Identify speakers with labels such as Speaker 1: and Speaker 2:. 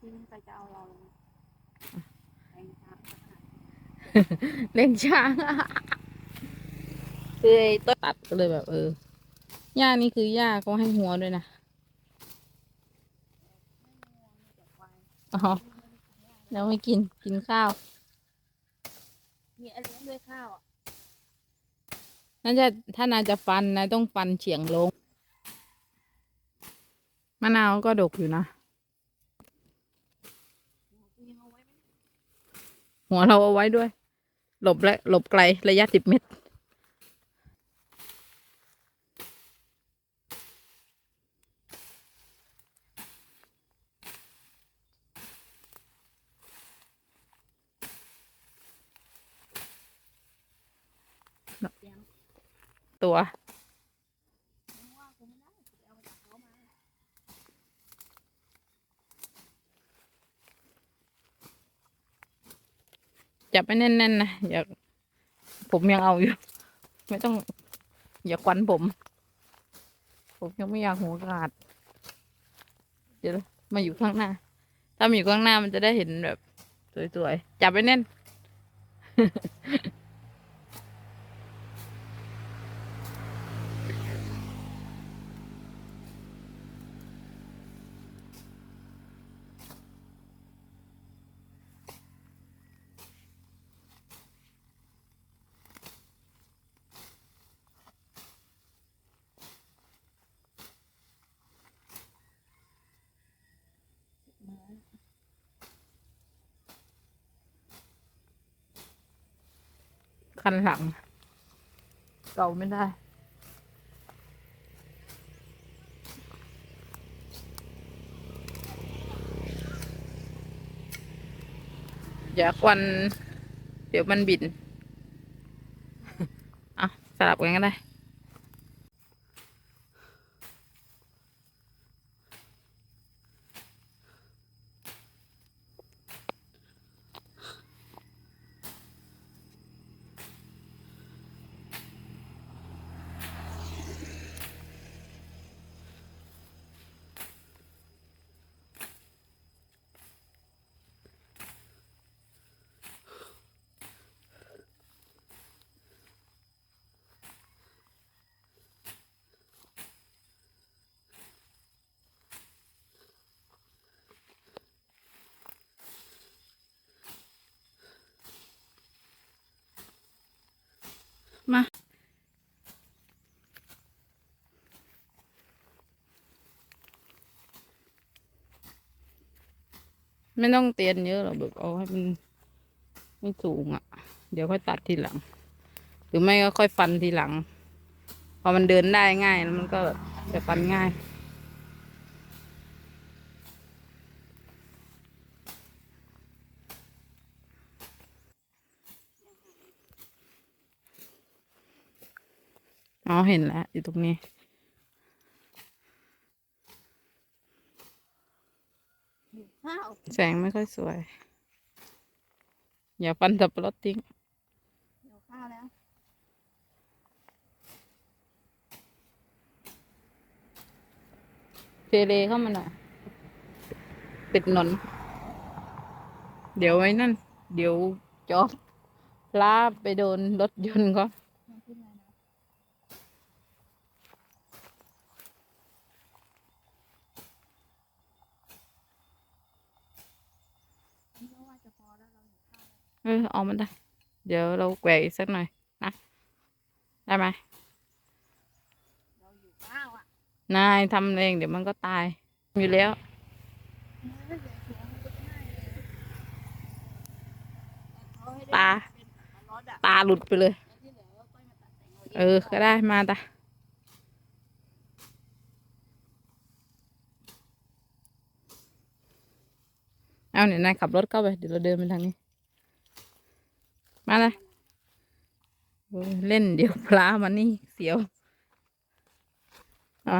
Speaker 1: ที่นี่ไปจะเอาเราลงแรงช้าขนาด
Speaker 2: เล่งช้างคือไอ้ต้นตัดก็เลยแบบ เออหญ้านี่คือหญ้าก็ให้หัวด้วยนะ
Speaker 1: จะควาย
Speaker 2: อ๋อแล้วไม่กินกินข้าว
Speaker 1: มีอะไรเลี้ยงด้วยข้าวอะ
Speaker 2: น่าจะถ้านายจะฟันนายต้องฟันเฉียงลงมะนาวก็ดกอยู่นะ
Speaker 1: กูยังเอาไว้ไหม
Speaker 2: หัวเราเอาไว้ด้วย หลบและหลบไกลระยะสิบเมตร
Speaker 1: เลี้ยง
Speaker 2: ตัว
Speaker 1: ไม่ว่ากูไม่ได้กูไปเอามาจากเขามา
Speaker 2: จับไม่แน่นๆนะอย่าผมยังเอาอยู่ ไม่ต้อง อย่าควันผม ผมยังไม่อยากหัวขาดเดี๋ยวมาอยู่ข้างหน้า ถ้ามาอยู่ข้างหน้ามันจะได้เห็นแบบ สวยๆ จับไว้แน่น คันหลัง เก่าไม่ได้อย่าควัน เดี๋ยวมันบิน อะ สลับกันก็ได้ มา ไม่ต้องเตียนเยอะหรอกแบบเอาให้มันไม่สูงอะ เดี๋ยวค่อยตัดทีหลัง หรือไม่ก็ค่อยฟันทีหลัง พอมันเดินได้ง่ายแล้วมันก็จะฟันง่าย อ๋อเห็นแล้วอยู่ตรงนี้
Speaker 1: หิวข้าว
Speaker 2: แสงไม่ค่อยสวย อย่าฟันสับปะรดทิ้ง
Speaker 1: หิวข้าวแล้ว
Speaker 2: เทเลเข้ามาหน่อยติดถนน เดี๋ยวไว้นั่น เดี๋ยวจอดลาไปโดนรถยนต์ก็
Speaker 1: มาขึ้นมานะนี่ก็ว่าจะพอแล้วเราหิวข้าวแล้ว
Speaker 2: เออเอามันได้ เดี๋ยวเราแกว่งอีกสักหน่อยนะ ได้ไหม
Speaker 1: เราหิวข้าวอะ
Speaker 2: นายทำเองเดี๋ยวมันก็ตายอยู่แล้ว
Speaker 1: เฮ้ยเดี๋ยวหัวมันจะง่ายเลยแต่เขาให้ได้
Speaker 2: ตา
Speaker 1: เป็นอัตรสอะ
Speaker 2: ตาหลุดไปเลย
Speaker 1: แล้วที่เหลือก็ค่อยมาตัดแต่งเอา
Speaker 2: เออ ก็ได้มาตาเอาเนี่ยนายขับรถเข้าไป เดี๋ยวเราเดินไปทางนี้ มาเลยโอ้ยเล่นเดี๋ยวปลามันนี่เสียวอะ